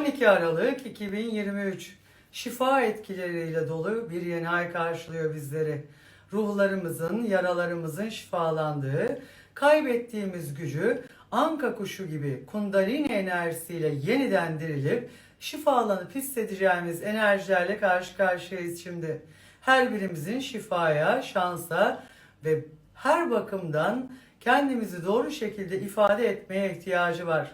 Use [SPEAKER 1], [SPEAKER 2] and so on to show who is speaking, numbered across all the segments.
[SPEAKER 1] 12 Aralık 2023 şifa etkileriyle dolu bir yeni ay karşılıyor bizleri. Ruhlarımızın, yaralarımızın şifalandığı, kaybettiğimiz gücü anka kuşu gibi kundalini enerjisiyle yeniden dirilip şifalanıp hissedeceğimiz enerjilerle karşı karşıyayız şimdi. Her birimizin şifaya, şansa ve her bakımdan kendimizi doğru şekilde ifade etmeye ihtiyacı var.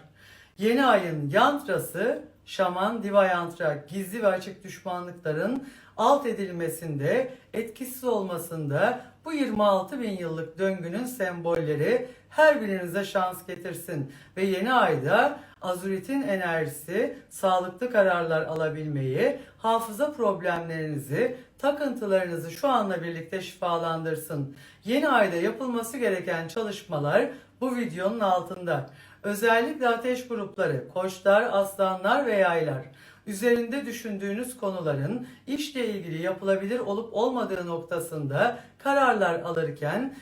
[SPEAKER 1] Yeni ayın yantrası şaman diva yantra gizli ve açık düşmanlıkların alt edilmesinde etkisiz olmasında bu 26 bin yıllık döngünün sembolleri her birinize şans getirsin ve yeni ayda azuritin enerjisi sağlıklı kararlar alabilmeyi, hafıza problemlerinizi, takıntılarınızı şu anla birlikte şifalandırsın. Yeni ayda yapılması gereken çalışmalar bu videonun altında. Özellikle ateş grupları, koçlar, aslanlar ve yaylar. Üzerinde düşündüğünüz konuların işle ilgili yapılabilir olup olmadığı noktasında kararlar alırken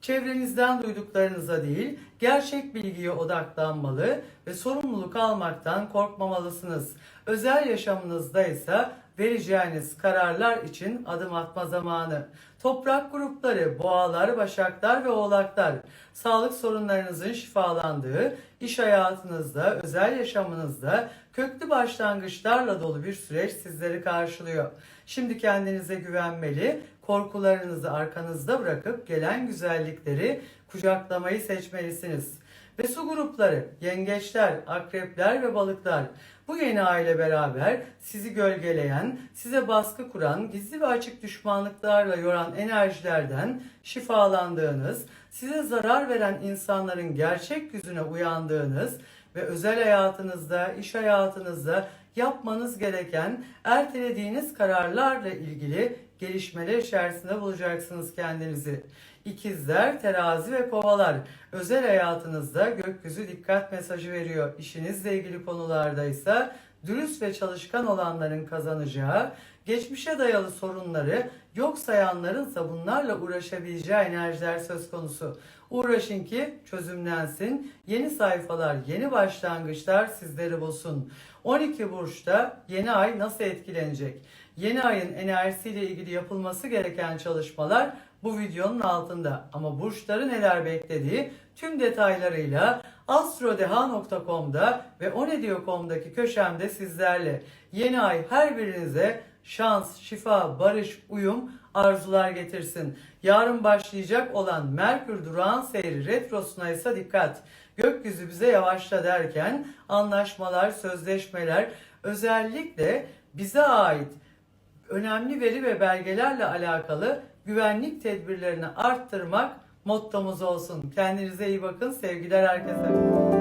[SPEAKER 1] çevrenizden duyduklarınıza değil, gerçek bilgiye odaklanmalı ve sorumluluk almaktan korkmamalısınız. Özel yaşamınızda ise vereceğiniz kararlar için adım atma zamanı. Toprak grupları, boğalar, başaklar ve oğlaklar, sağlık sorunlarınızın şifalandığı, iş hayatınızda, özel yaşamınızda köklü başlangıçlarla dolu bir süreç sizleri karşılıyor. Şimdi kendinize güvenmeli, korkularınızı arkanızda bırakıp gelen güzellikleri kucaklamayı seçmelisiniz. Ve su grupları, yengeçler, akrepler ve balıklar bu yeni aile beraber sizi gölgeleyen, size baskı kuran, gizli ve açık düşmanlıklarla yoran enerjilerden şifalandığınız, size zarar veren insanların gerçek yüzüne uyandığınız ve özel hayatınızda, iş hayatınızda yapmanız gereken ertelediğiniz kararlarla ilgili gelişmeler içerisinde bulacaksınız kendinizi. İkizler, terazi ve kovalar özel hayatınızda gökyüzü dikkat mesajı veriyor. İşinizle ilgili konularda ise dürüst ve çalışkan olanların kazanacağı, geçmişe dayalı sorunları yok sayanlarınsa bunlarla uğraşabileceği enerjiler söz konusu. Uğraşın ki çözümlensin, yeni sayfalar, yeni başlangıçlar sizleri bulsun. 12 burçta yeni ay nasıl etkilenecek? Yeni ayın enerjisiyle ilgili yapılması gereken çalışmalar bu videonun altında. Ama burçları neler beklediği tüm detaylarıyla astrodeha.com'da ve onediyor.com'daki köşemde sizlerle. Yeni ay her birinize şans, şifa, barış, uyum, arzular getirsin. Yarın başlayacak olan Merkür durağan seyri retrosuna ise dikkat. Gökyüzü bize yavaşla derken anlaşmalar, sözleşmeler özellikle bize ait önemli veri ve belgelerle alakalı güvenlik tedbirlerini arttırmak mottomuz olsun. Kendinize iyi bakın. Sevgiler herkese.